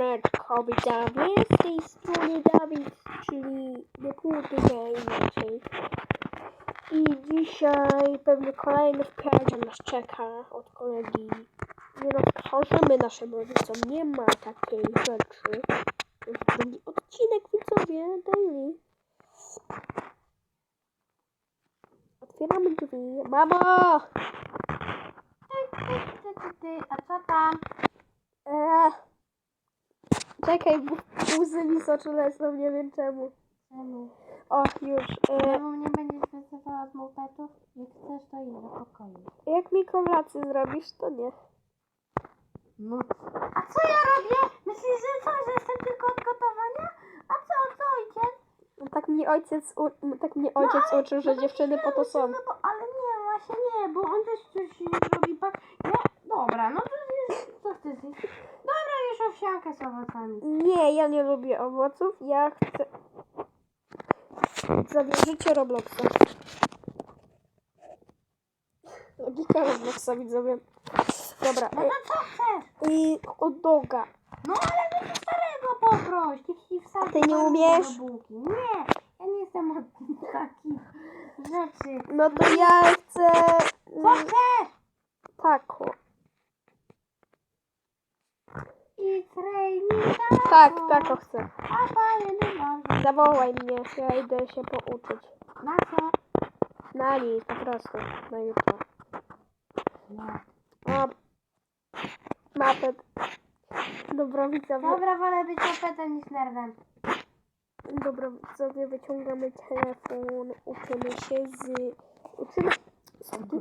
Siemaneczko, widzowie, z tej strony Dawid, czyli Deputyga inaczej. I dzisiaj pewnie kolejny wpierdziel nas czeka od kolegi. Nie rozkażemy naszym rodzicom, nie ma takiej rzeczy. To jest drugi odcinek, widzowie, daily. Otwieramy drzwi. Mamo! Ty, ty, ty, ty, a co tam? Eee. Czekaj, bo łzy mi z oczu lecą, nie wiem czemu. Czemu? O, już. E, Czemu mnie będziesz wyzywała z mopetów? Jak chcesz, to idź do pokoju. jak mi kolację zrobisz, to nie. No. A co ja robię? Myślisz, że co, że jestem tylko od gotowania? A co, co ojciec? No, tak mi ojciec, u, tak mnie ojciec ale- uczył, że no dziewczyny po to są. No bo, ale nie, właśnie nie, bo on też coś robi pak. Ja, dobra, no to jest, co chcesz jeść? Dobra, już owsiankę z owocami. Nie, ja nie lubię owoców, ja chcę... Zawierzycie Robloxa. Logika Robloxa, widzowie. Dobra, No e, to co chcesz? i hot doga. No ale to starego poproś, ci wsadzi Ty nie umiesz? bułki. Nie, ja nie jestem od takich rzeczy. No to ja chcę... Co chcesz? Taco. I trejnika. Tak, taco chcę. A panie, nie może. Zawołaj mnie, ja idę się pouczyć. Na co? Na nic, po prostu, na jutro. Nie. O, mapet. Dobra, widzowie. Dobra, wolę być opetem niż nerdem. Dobra, widzowie, wyciągamy telefon, uczymy się z... Uczymy... Co ty?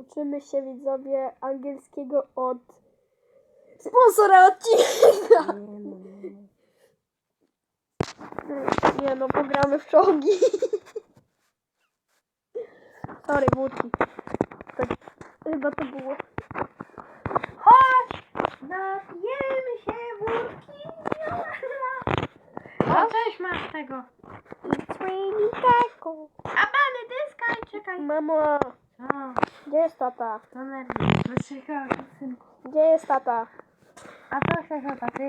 Uczymy się, widzowie, angielskiego od... Sponsora odcinka! Nie no, pogramy w czołgi. Sorry, wódki. Tak, chyba to było. Chodź! Napijemy się wódki. O, coś masz tego. It's raining taco. A pany, dyskaj, czekaj. Mamo? Gdzie jest tata? To nerdy. No czekaj, synku. Gdzie jest tata? A co chcesz o taty?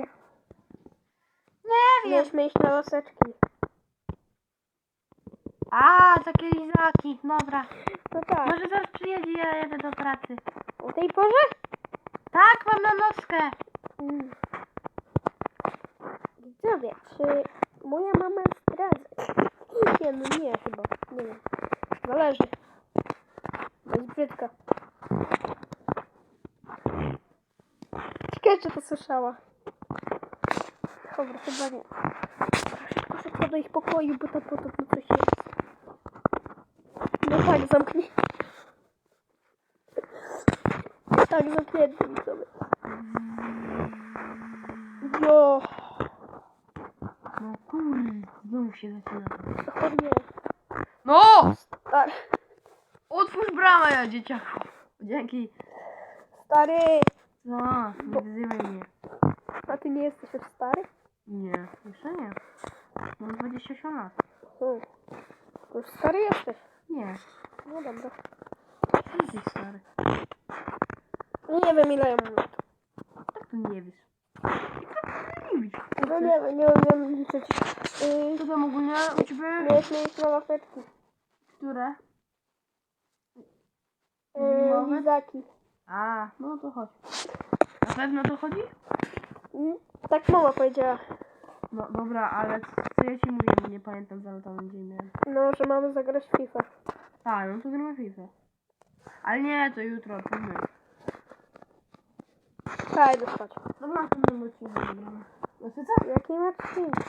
Nie wiem. Mieliśmy iść na laseczki. A, takie lizaki, dobra. No tak. Może zaraz przyjedzie, ja jadę do pracy. O tej porze? Tak, mam na noskę. Mm. Widzowie, czy moja mama zdradza? Nie, no nie chyba. Nie wiem. Zależy. To jest brzydka. Ciekawe, czy to słyszała. Dobra, chyba nie. Szybko, szybko do ich pokoju, bo tam podobno coś jest. No tak, zamknij. Tak, zamknięty widzowie. Jo, No kurde, znów się zaczyna. o nie. No! Tak, Otwórz bramę, ja dzieciaku. Dzięki. stary. No, nie wyzywaj mnie. A ty nie jesteś już stary? Nie, jeszcze nie. Mam 28 lat. Hmm. Już stary jesteś. Nie, No dobra. jesteś stary. Nie wiem ile ja mam lat. Tak to nie wiesz. Nie wiesz. No nie wiem, nie umiem liczyć. Yy, Co tam ogólnie u ciebie? mieliśmy iść na laseczki. Które? Yy, Zimowe? lizaki. A, no to chodź. Na pewno to chodzi? Mm, Tak mama powiedziała. No dobra, ale co ja ci mówię, nie pamiętam za lata gdzie miałem. No, że mamy zagrać w FIFA. Tak, no to gramy w FIFA. Ale nie, to jutro, to my. Tak, idę spać. No na tym odcinku gramy. Znaczy co? Jakim odcinku?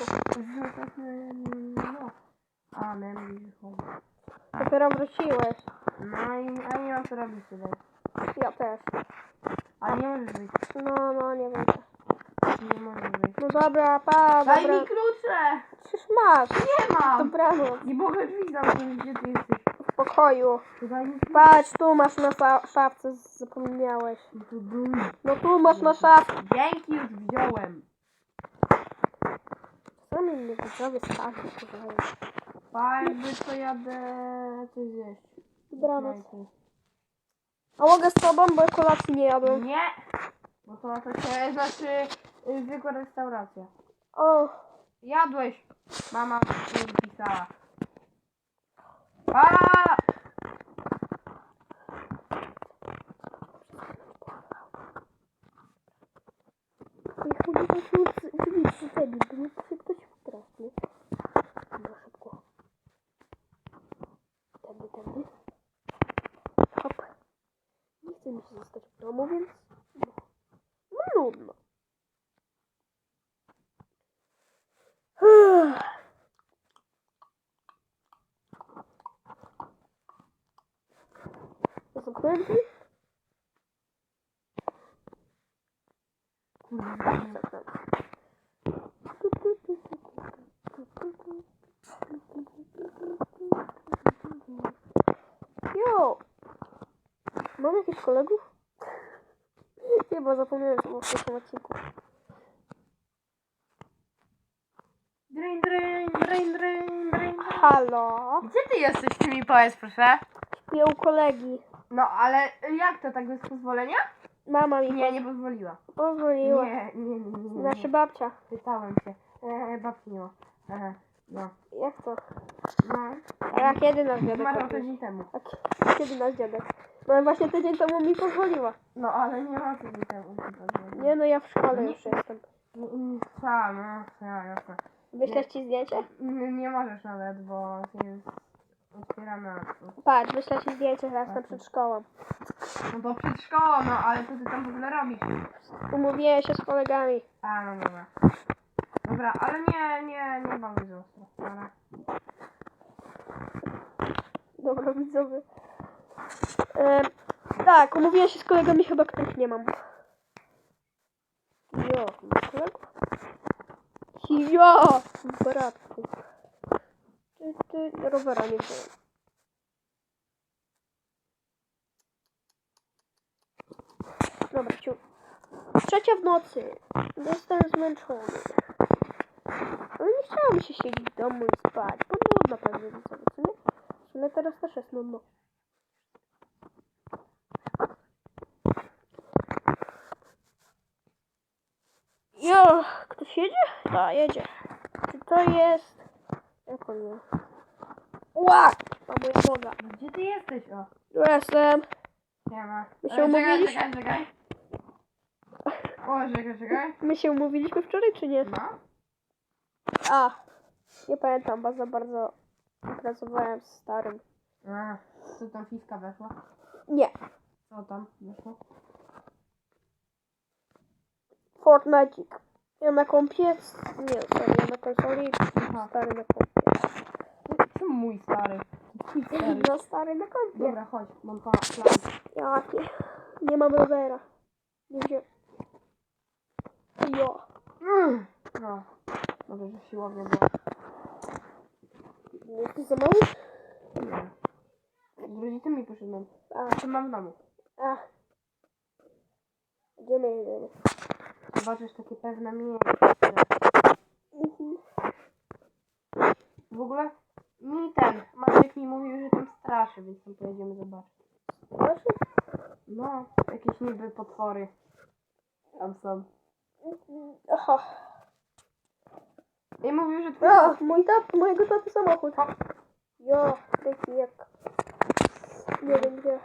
No. A, miałem gdzieś chodzić. Dopiero wróciłeś. No i a nie mam co robić tutaj. Ja też. A nie możesz wyjść. No, no, nie wiem. Nie możesz wyjść. No dobra, pa, Daj dobra. mi klucze! Przecież masz. Nie mam! Dobranoc. Nie mogę drzwi zamknąć, gdzie ty jesteś. W pokoju. To daj mi klucze. Patrz, tu masz na szafce, zapomniałeś. No był. No tu masz na szafce. Dzięki, już wziąłem. Czasami mnie widzowie skarżą, słuchaj. Pa, jakby to jadę coś zjeść. Dobranoc. A mogę z tobą, bo kolacji nie jadłem. Nie! Bo to, się znaczy y, zwykła restauracja. O, Jadłeś! Mama mi pisała. A! niech mogę się drzwi przycedzić, bo nie chce ktoś wtrafnie. No szybko. Tędy, tędy. Hop. Nie chce mi się zostać w domu, więc... No, no nudno. Zamknąłem drzwi? Kurwa. Jo! Mam jakichś kolegów? Bo zapomniałem w pierwszym odcinku. Drain, drain, drain, drain, drain. Halo? Gdzie ty jesteś, ty mi powiedz proszę? Śpię u kolegi. No ale jak to, tak bez pozwolenia? Mama mi Nie, nie pozwoliła. pozwoliła. Nie, nie, nie, nie. nie. Nasza babcia. Pytałem się. E, babci nie ma. Aha, no. Jak to? No. A kiedy nas dziadek odwiedził? tydzień temu. A kiedy nas dziadek? No właśnie tydzień temu mi pozwoliła. No ale nie ma tydzień temu. Nie no, ja w szkole Nie. już jestem. Sam, no, ja, jasne. Wyślesz ci zdjęcie? Nie, nie możesz nawet, bo jest otwierana. Patrz, wyślę ci zdjęcie teraz na przed szkołą. No to przed szkołą, no ale co ty tam w ogóle robisz? Umówiłem się z kolegami. A, no dobra. Dobra, ale nie, nie, nie bawię ostro. Ale... Dobra, widzowie. Tak, umówiłem się z kolegami, chyba których nie mam. Jo, mam kolegów? Jo, bratku. Ty, ty, rowera nie wziąłem. Dobra, ciu. Trzecia w nocy. Jestem zmęczony. Ale nie chciało mi się siedzieć w domu i spać. Bo nudno pewnie widzowie, co nie? W sumie teraz też jest nudno. Jo, ktoś jedzie? Tak, jedzie. Czy to jest... Jak on jest? Ła! A moja noga. Gdzie ty jesteś, o? Tu jestem. Nie ma. My się Ej, czekaj, umówiliśmy- czekaj, czekaj. O, czekaj, czekaj. My się umówiliśmy wczoraj, czy nie? No. A, nie pamiętam, bo za bardzo pracowałem z starym. A, co tam fiska weszła? Nie, Co tam weszło? Fortnite. Ja na kompie... Nie, sorry, ja na konsoli, Aha. stary na kompie. Czemu mój stary? Twój stary. No stary na kompie. Dobra, chodź, mam plan. Jakie? Nie mam rowera. Nie wziąłem. Jo. Mm. No. Może, że siłownia była. Nie jesteś za mały? Nie. Z rodzicami poszedłem. A, Co mam w domu? a. Gdzie my jedziemy? Zobaczysz takie pewne miejsce. Mhm. W ogóle mi ten, Maciek mi mówił, że tam straszy, więc tam pojedziemy zobaczyć. Proszę? No, jakieś niby potwory. Tam są. Mhm. Aha. I mówił, że twój... A, mój tat, mojego taty samochód. Jo, taki jak... Nie wiem gdzie.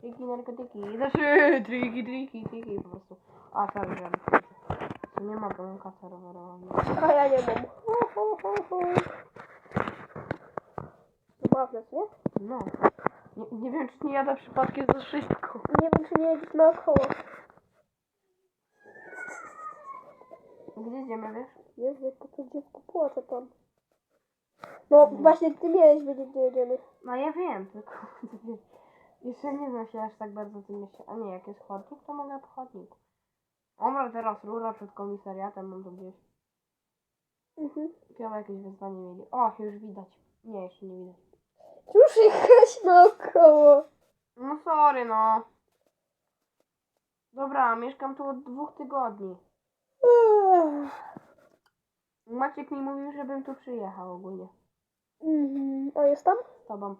Triki, narkotyki. Znaczy, triki, triki, triki po prostu. A, Tu nie ma, kasę rowerową. A ja nie mam. Zabawne, nie? No. Nie, nie wiem, czy nie jada przypadkiem za wszystko. Nie wiem, czy nie jedziesz naokoło. Gdzie idziemy, wiesz? Jezu, jak to dziecko płacze tam. No, właśnie ty miałeś wiedzieć, gdzie jedziemy. No ja wiem, tylko jeszcze nie znam się aż tak bardzo tym mieście. A nie, jak jest chodnik, to mogę po chodniku. Dobra, teraz rura przed komisariatem, mam to gdzieś. Mhm. Chyba jakieś wezwanie mieli. O, już widać. Nie, jeszcze nie widać. Już jechać naokoło. No sorry, no. Dobra, mieszkam tu od dwóch tygodni. Ech. Maciek mi mówił, żebym tu przyjechał ogólnie. Mhm. A jest tam? Z tobą.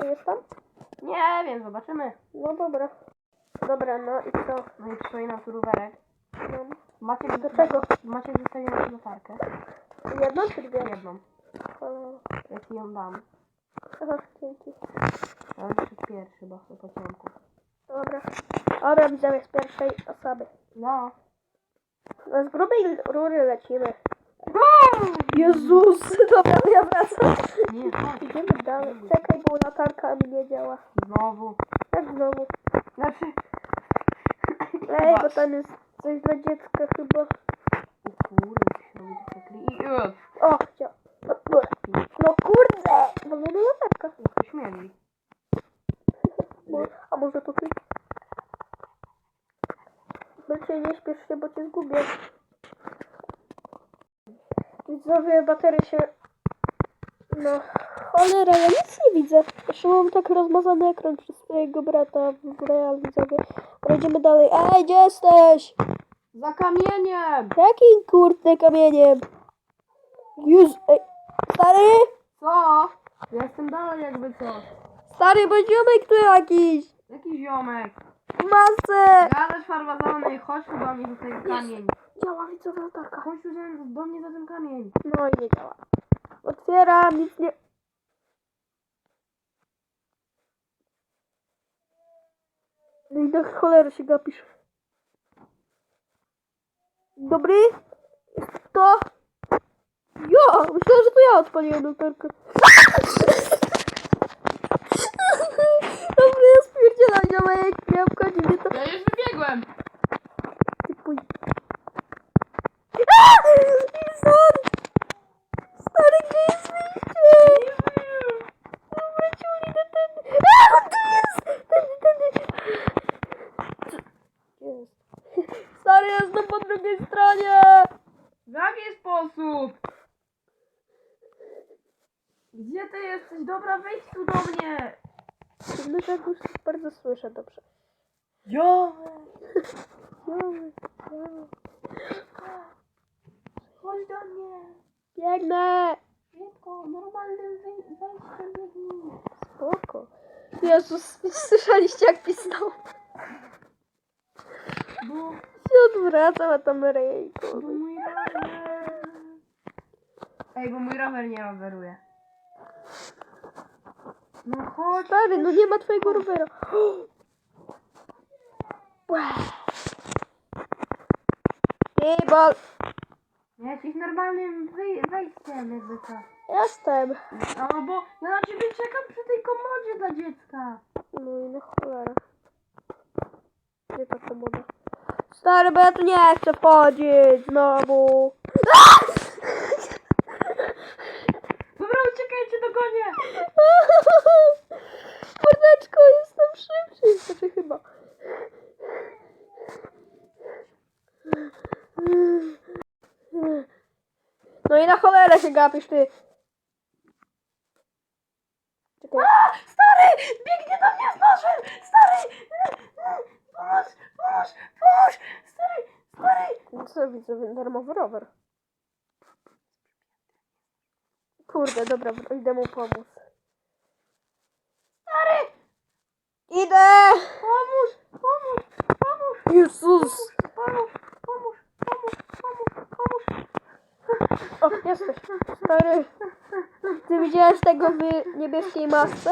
A jest tam? Nie wiem, zobaczymy. No dobra. Dobra, no i co? No i przystoi na tu rowerek. No. Macie, Do czego? Macie zostawioną latarkę. Jedną czy dwie? Jedną. Cholera. Ja ci ją dam. Aha, dzięki. Ale jeszcze pierwszy, bo chcę po ciemku. Dobra. Dobra, widzowie z pierwszej osoby. No. No z grubej rury lecimy. Jezus! Dobra, ja wracam. Nie, chodź. Idziemy dalej. Czekaj, bo latarka mi nie działa. Znowu. Jak znowu? Znaczy... Ej, bo tam jest coś dla dziecka chyba. O kurde, się. Ugh. O, chciał. No kurde! Wolna latarka. Jak to śmieli. Bo- A może to ty? Będzie nie śpiesz się, bo cię zgubię. Widzowie, baterie się... No, cholera, ja nic nie widzę. Jeszcze mam tak rozmazany ekran przez swojego brata w real, widzowie. Idziemy dalej. Ej, gdzie jesteś? Za kamieniem! Jakim kurde kamieniem? Już, ej, stary? Co? Ja jestem dalej jakby co. Stary, bo ziomek tu jakiś. Jaki ziomek? Masę. Gadasz farmazony, chodź tu do mnie za ten kamień. Działa widzowie latarka. Chodź tu do mnie za ten kamień. No i nie działa. Otwieram, nic nie... No i do cholery się gapisz. Dobry? Jest to? Ja! Myślałem, że to ja odpaliłem latarkę. Dobry, ja spierdzielam, ziomek. Nie obchodzi mnie to. Ja już wybiegłem. Ty pój... Aaa! Wilson! Stary, gdzie jest wyjście? Dobra, ciuli, do ten... A, on tu jest! Tędy, tędy. Gdzie jest? Stary, jestem po drugiej stronie! W jaki sposób? Gdzie ty jesteś? Dobra, wejdź tu do mnie. Już bardzo słyszę dobrze. Ziomek. Ziomek, ziomek. Chodź do mnie. Biegnę! Szybko, normalnym wej- wejściem biegnij. Spoko. Jezus, słyszeliście jak pisnął? Bo, Się odwracam, a tam rejku. bo mój rower. Ej, bo mój rower nie roweruje. No chodź. Stary, no nie ma twojego rowera. Jebal. Jesteś normalnym wej- wejściem jakby co. Jestem. No bo ja na ciebie czekam przy tej komodzie dla dziecka. No i na cholera. Gdzie ta komoda? Stary, bo ja tu nie chcę wchodzić znowu. Dobra, uciekajcie, dogonię. Mordeczko, jestem szybszy. Znaczy chyba. No i na cholerę się gapisz ty. Czekaj. Stary, biegnie do mnie z nożem. Stary, pomóż, pomóż, pomóż. Stary, stary. Co widzę, darmowy rower. Kurde, dobra, idę mu pomóc. Stary, Idę! pomóż, pomóż, pomóż, Jezus! pomóż, pomóż, pomóż, pomóż, pomóż. O, jesteś. Stary, ty widziałeś tego w niebieskiej masce?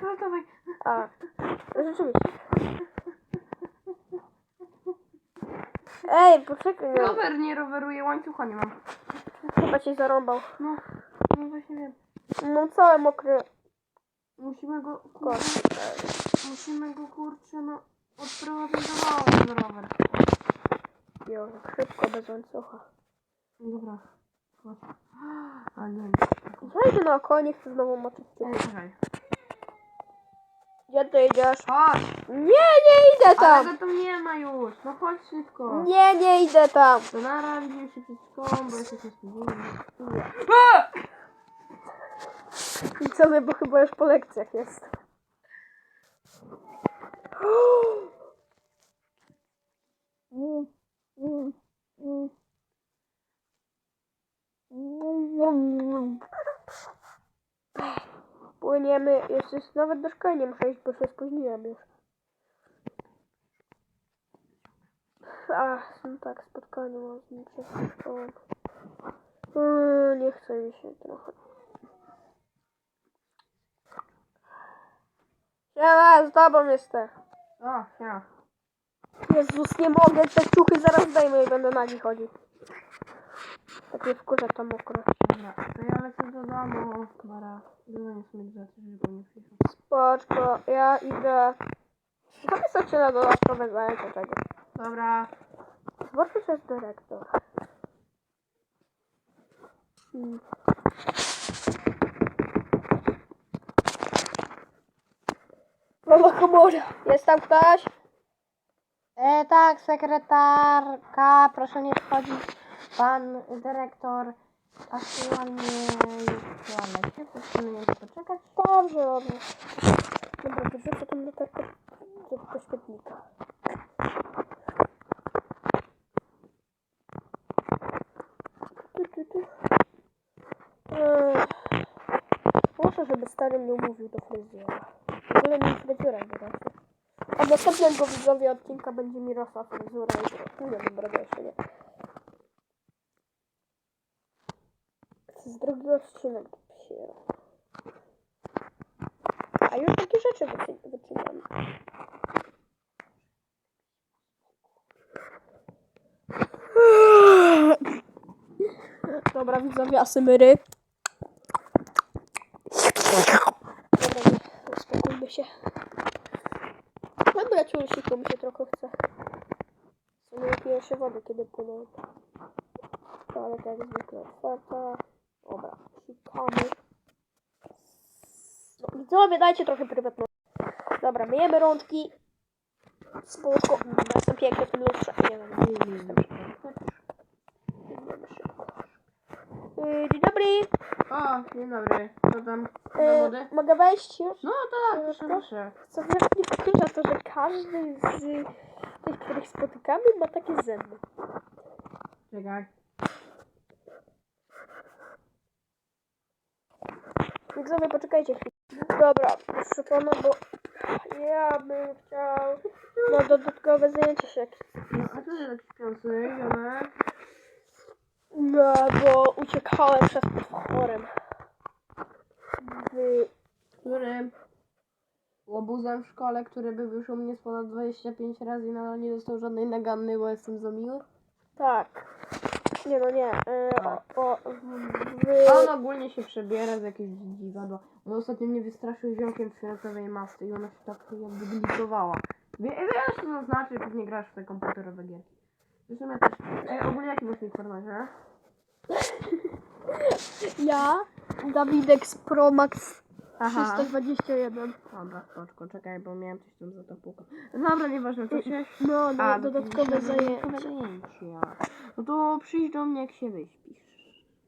Fioletowej. A, rzeczywiście. Ej, poczekaj, no. Rower nie roweruje, łańcucha nie mam. Chyba cię zarąbał. No, no właśnie wiem. Mam całe mokre Musimy go, kurczę, kości. musimy go, kurczę, no, odprowadzić do domu, ten rower. Jo, szybko, bez łańcucha. Dobra, chodź. A nie, Zajdę na oko, nie chcę znowu moczyć Ej, ciuchów. czekaj. Gdzie ty idziesz? Chodź! Nie, nie idę Ale tam! go tam nie ma już, no chodź szybko. Nie, nie idę tam! To nara, widzimy się przed szkołą, bo jeszcze się spóźnimy. I my, bo chyba już po lekcjach jest. Płyniemy, jeszcze nawet do szkoły nie muszę iść, bo się spóźniłem już. A, no tak, spotkanie mam z szkołą. Yy, nie chce mi się trochę. Ja z tobą jestem. O, ja. Jezus, nie mogę, te ciuchy zaraz zdejmę i będę nagi chodził. Tak nie wkurza to mokro. Dobra, to ja lecę do domu. Bara, dzwonię sobie do żeby nie przyjechał. Spoczko, ja idę zapisać się na dodatkowe zajęcie tego. Dobra. Zobaczmy, co jest dyrektor. Hmm. Mama komora. Jest tam ktoś? E, tak, sekretarka, proszę nie wchodzić. Pan dyrektor aktualnie jest w toalecie, na niego poczekać. Dobrze, dobrze. Dobra, to rzucę tą latarkę do, do świetnika. Tu, tu, tu. Ech. Muszę, żeby stary mnie umówił do fryzjera. Ogóle mi fryzjera wyraźnie. A następnego widzowie odcinka będzie mi rosła fryzura i nie brodę jeszcze nie. Jest drugi odcinek dopiero. A już takie rzeczy wycinam. Dobra, widzowie, asymyry. Się. Dobra, ciulsiku mi się trochę chce. W sumie piję się wody, kiedy płynę. Ale tak jak zwykle otwarta. Dobra, sikamy. No, widzowie, dajcie trochę prywatności. Dobra, myjemy rączki. Spoko. Mm, Jestem piękny w tym lustrze. Nie wiem, nie. Idziemy szybko. Yy, Dzień dobry. O, dzień dobry. Co tam? Do Yy, wody? mogę wejść już? No tak, proszę, proszę. Co mnie wkurza to, że każdy z tych, których spotykamy, ma takie zęby. Czekaj. Widzowie, poczekajcie chwilę. Dobra, proszę pana, bo ja bym chciał na dodatkowe zajęcie się jakieś. No, a co ty tak śpiący, Jonek? No, bo uciekałem przed potworem. W... Którym? Łobuzem w szkole, który by wyszło mnie z ponad 25 razy i nadal nie dostał żadnej naganny, bo jestem za miły? Tak. Nie no nie. E, o, o. A on ogólnie się przebiera z jakiegoś dziwadła. On ostatnio mnie wystraszył ziomkiem w fioletowej masce i ona się tak jakby glitowała. Wie, wiesz co to znaczy, pewnie grasz w te komputerowe gierki. Zresztą ja też. Ej, ogólnie jaki masz nick Fortnite, Ja, Dawidek z Pro Max Aha. 321. Dobra, spoczko, czekaj, bo miałem coś tam za to puka. Dobra, nieważne, to się... No, na A, dodatkowe zajęcie. zajęcia. No to przyjdź do mnie, jak się wyśpisz.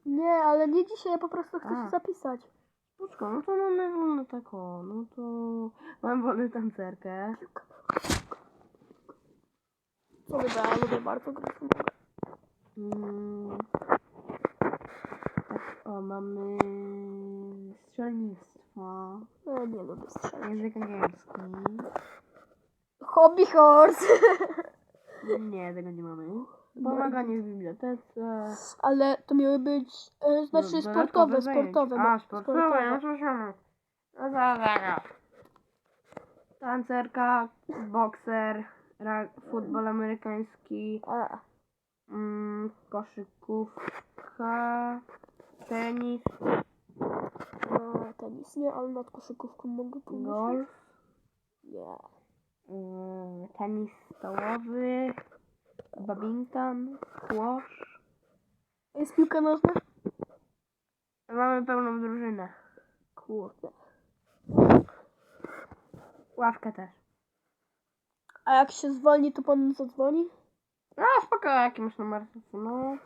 Nie, ale nie dzisiaj, ja po prostu chcę A. się zapisać. Spoczko, no to mamy wolne tak o, no to... Mam wolną tancerkę. Co wybrałem, lubię bardzo grać. Mm. O, mamy strzelnictwo, No, nie lubię strzelać. język angielski. Hobby horse. Nie, tego nie mamy. Pomaganie w bibliotece. Ale to miały być, e, znaczy sportowe, dodatkowe zajęcia. sportowe. A, no, sportowe, no to się No zaraz, zaraz. Tancerka, bokser, ra- futbol amerykański, A, mm, koszykówka, tenis, no, tenis nie, ale nad koszykówką mogę pomyśleć. golf, Nie. mm, tenis stołowy, badminton, squash. Jest piłka nożna? Mamy pełną drużynę. Kurde. Ławkę też. A jak się zwolni, to pan zadzwoni? No spoko, jaki masz numer telefonu?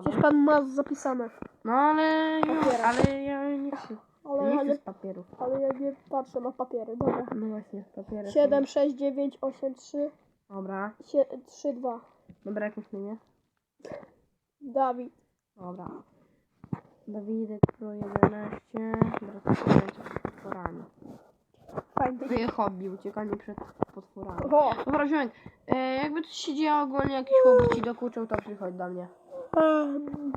Przecież pan ma zapisane. No ale, Papiery. ale ja nie chcę. Ale, Nie chcę ale, z papieru. ale ja nie patrzę na papiery. Dobra. No właśnie, papiery. 7, 6, 9, 8, 3, Dobra. 3, 2. Dobra, jak masz na imię? Dawid. Dobra. Dawidek Pro 11. Dobra, to się z potworami. Fajny. Twoje hobby, uciekanie przed potworami. O! Dobra, Ziomek, e, jakby coś się działo ogólnie, jakiś chłopak ci dokuczył, to przychodź do mnie. em,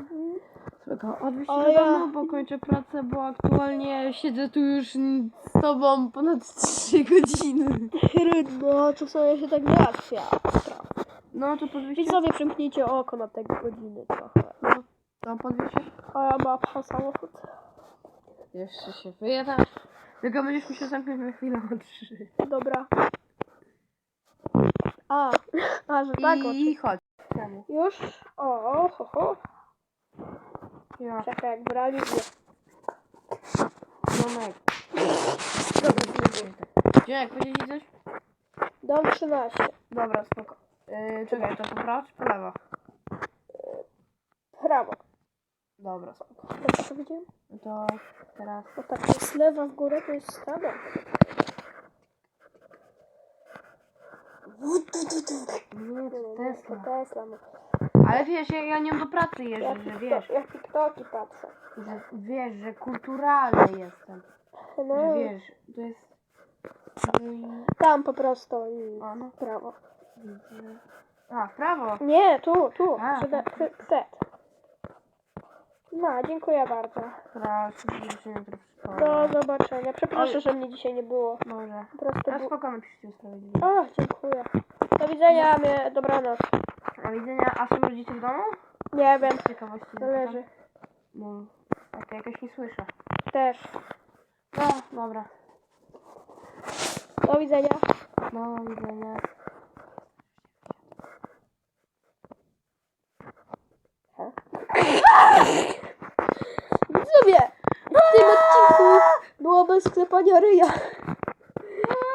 Spoko, odwieź się A do ja- domu, bo kończę pracę, bo aktualnie siedzę tu już z tobą ponad 3 godziny. Trudno, czasami się tak reakcja. No to podwieź się. Widzowie, przymknijcie oko na te godziny trochę. No, to podwieź się. A ja mam pan samochód. Jeszcze się wyjedasz. Tylko będziesz musiał zamknąć na chwilę o trzy. Dobra. A, a że tak, I oczy. chodź. Już? O, ho, ho. Ja, Czekaj, jak brali. Nie. Ziomek. Ziomek, powiedzieć ci coś? Dom 13. Dobra, spoko. Yy, czekaj, to po prawo czy po lewo? Prawo. Dobra, spoko. Dobrze powiedziałem? No to teraz... Bo tak jest lewa w górę, to jest prawo. Nie, to Tesla. Tesla. No. Ale wiesz, ja, ja nią do pracy jeżdżę, że wiesz, ja TikToki patrzę. że wiesz, że kulturalny jestem. No, Że wiesz, to jest tam po prostu i A, no, prawo. A, w prawo. Nie, tu, tu. A. Przede, przy- przed. No, dziękuję bardzo. Proszę, żebyście nie troszkę... Do zobaczenia. Przepraszam, Oj. że mnie dzisiaj nie było. Może. Po prostu A bu- spoko, napiszcie usprawiedliwienie. O, dziękuję. Do widzenia, mnie, dobranoc. A widzenia, a są rodzice w domu? Nie wiem, Z ciekawości. zależy. No, tak jakoś nie słyszę. Też. No, dobra. Do widzenia. No, do widzenia. Widzowie, w tym odcinku było bez sklepania ryja.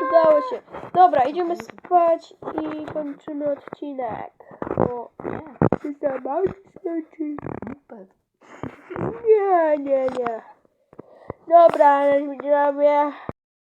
Udało się. Dobra, idziemy spać i kończymy odcinek. Bo czy się, czy... Nie, nie, nie. Dobra, widzowie.